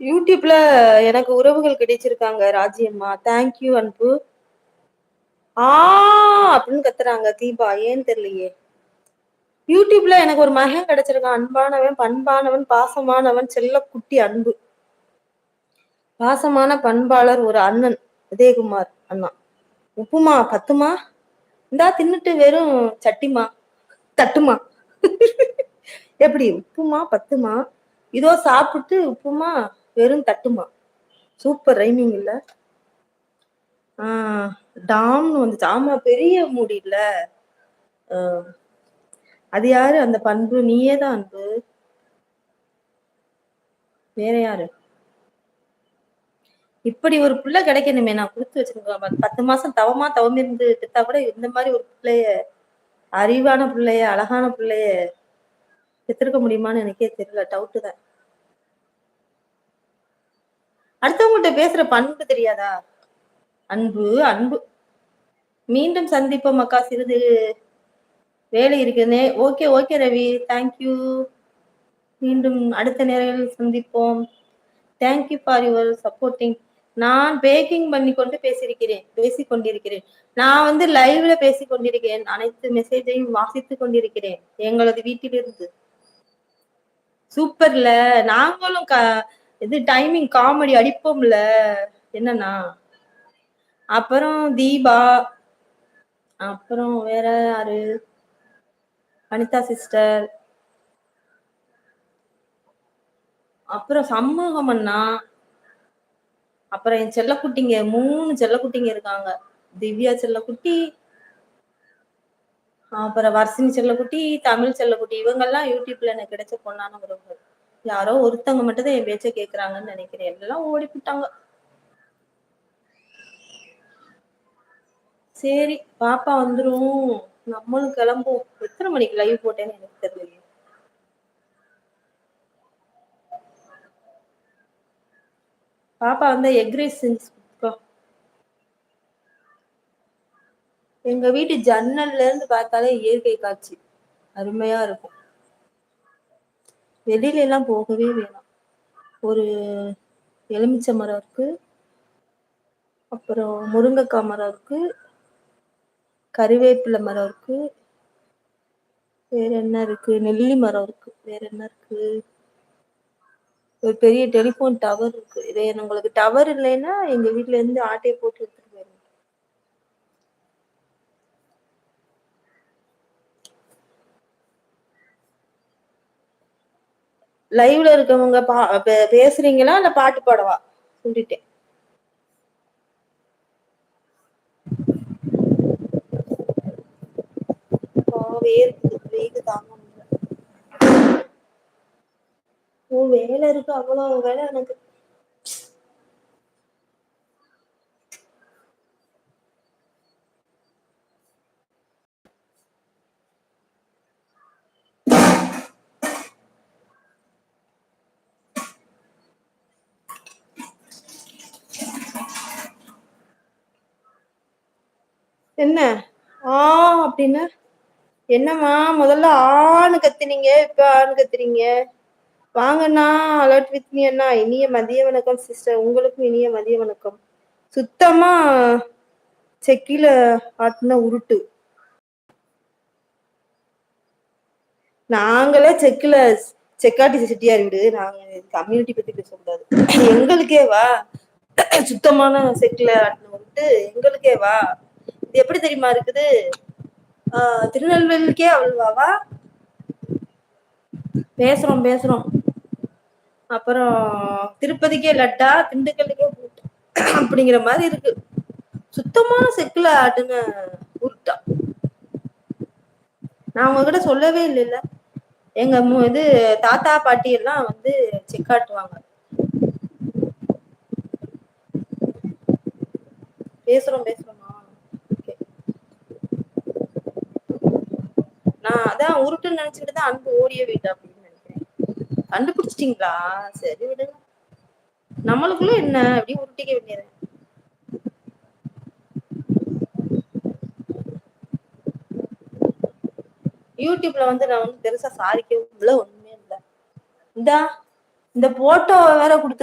யூடியூப்ல எனக்கு உறவுகள் கிடைச்சிருக்காங்க ராஜியம்மா. தேங்க்யூ அன்பு. ஆ அப்படின்னு கத்துறாங்க தீபா. ஏன்னு தெரியலையே. யூடியூப்ல எனக்கு ஒரு மகன் கிடைச்சிருக்கான். அன்பானவன் பண்பானவன் பாசமானவன் செல்ல குட்டி அன்பு. பாசமான பண்பாளர் ஒரு அண்ணன் உதயகுமார் அண்ணா. உப்புமா பத்துமா? இந்தா தின்னுட்டு வெறும் சட்டிமா தட்டுமா? எப்படி? உப்புமா பத்துமா? இதோ சாப்பிட்டு உப்புமா வெறும் தட்டுமா? சூப்பர் ரைமிங் இல்ல. ஆஹ் டாம்னு வந்துச்சு. ஆமா பெரிய மூடி இல்ல. ஆஹ் அது யாரு? அந்த பண்பு நீயே தான் அன்பு. வேற யாரு? இப்படி ஒரு பிள்ளை கிடைக்கணுமே. நான் கொடுத்து வச்சிருக்கேன். பத்து மாசம் தவமா தவம் இருந்து பெத்தா கூட இந்த மாதிரி ஒரு பிள்ளைய அறிவான பிள்ளைய அழகான பிள்ளைய பெற்றிருக்க முடியுமான்னு எனக்கே தெரியல. டவுட்டு தான். அடுத்தவங்கள்ட்ட பேசுற பண்பு தெரியாதா? அன்பு அன்பு. மீண்டும் சந்திப்போம் அக்கா. சிறிது வேலை இருக்குதுனே okay okay Ravi. Thank you மீண்டும் அடுத்த நேரங்களில் சந்திப்போம். Thank you for your supporting நான் பேக்கிங் பண்ணி கொண்டு பேசியிருக்கிறேன். பேசி கொண்டிருக்கிறேன் நான் வந்து லைவ்ல பேசி கொண்டிருக்கிறேன் அனைத்து மெசேஜையும் வாசித்துக் கொண்டிருக்கிறேன் எங்களது வீட்டிலிருந்து. சூப்பர்ல. நாங்களும் இது டைமிங் காமெடி அடிப்போம்ல. என்னன்னா அப்புறம் தீபா அப்புறம் வேற யாரு? அனிதா சிஸ்டர் அப்புறம் சமூகம் அண்ணா. அப்புறம் என் செல்லக்குட்டிங்க மூணு செல்லக்குட்டிங்க இருக்காங்க. திவ்யா செல்லக்குட்டி அப்புறம் வர்சினி செல்லக்குட்டி தமிழ் செல்லக்குட்டி இவங்கெல்லாம் யூடியூப்ல எனக்கு கிடைச்ச பொண்ணான உறவுகள். யாரோ ஒருத்தவங்க மட்டும் தான் என் பேச்ச கேக்குறாங்கன்னு நினைக்கிறேன். எல்லாம் ஓடி போட்டாங்க. சரி பாப்பா வந்துரும். நம்மளும் கிளம்புவோம். எத்தனை மணிக்கு லைவ் போட்டேன்னு எனக்கு தெரியல பாப்பா வந்து எக் ரைஸ் செஞ்சு எங்க வீட்டு ஜன்னல்ல இருந்து பார்த்தாலே இயற்கை காட்சி. அருமையா இருக்கும். வெளியில எல்லாம் போகவே வேணாம். ஒரு எலுமிச்சை மரம் இருக்கு. அப்புறம் முருங்கைக்காய் மரம் இருக்கு. கறிவேப்பிலை மரம் இருக்கு. வேற என்ன இருக்கு? நெல்லி மரம் இருக்கு. வேற என்ன இருக்கு? ஒரு பெரிய டெலிபோன் டவர் இருக்கு. இதே உங்களுக்கு டவர் இல்லைன்னா எங்க வீட்டுல இருந்து ஆட்டையை போட்டு லைவ்ல இருக்கவங்க பா பேசுறீங்களா? இல்ல பாட்டு பாடவா? சொல்லிட்டேன். தாங்க வேலை இருக்கு அவ்வளவு வேலை எனக்கு. என்ன? ஆ அப்படின்னு. என்னம்மா முதல்ல ஆணு கத்துனீங்க இப்ப ஆணு கத்துறீங்க? வாங்கண்ணா அலர்ட் வித் மீ அண்ணா. இனிய மதிய வணக்கம் சிஸ்டர் உங்களுக்கும் இனிய மதிய வணக்கம். சுத்தமா செக்கில ஆட்டின உருட்டு. நாங்களே செக்கில செக்காட்டி சிட்டியா வீடு நாங்க கம்யூனிட்டி பத்தி பேசக்கூடாது. எங்களுக்கே வா. சுத்தமான செக்கில ஆட்டின உருட்டு எங்களுக்கே வா. இது எப்படி தெரியுமா இருக்குது? ஆஹ் திருநெல்வேலிக்கே அவ்வளவாவா? பேசுறோம் பேசுறோம். அப்புறம் திருப்பதிக்கே லட்டா திண்டுக்கல்லுக்கே அப்படிங்கிற மாதிரி இருக்கு. சுத்தமான செக்குல ஆட்டுன உருட்டா நான் உங்ககிட்ட சொல்லவே இல்லைல்ல. எங்க இது தாத்தா பாட்டி எல்லாம் வந்து செக்காட்டுவாங்க பேசுறோம் பேசுறோம். அதான் உருட்டு நினைச்சுக்கிட்டு தான் அன்பு ஓடிய போயிட்டா அப்படின்னு நினைக்கிறேன். கண்டுபிடிச்சிட்டீங்களா? சரி விடுங்க நம்மளுக்குள்ள என்ன? அப்படி உருட்டிக்க வேண்டியது யூடியூப்ல வந்து நான் வந்து பெருசா சாதிக்கவும் இல்லை ஒண்ணுமே இல்லை. இந்த இந்த போட்டோ வேற கொடுத்து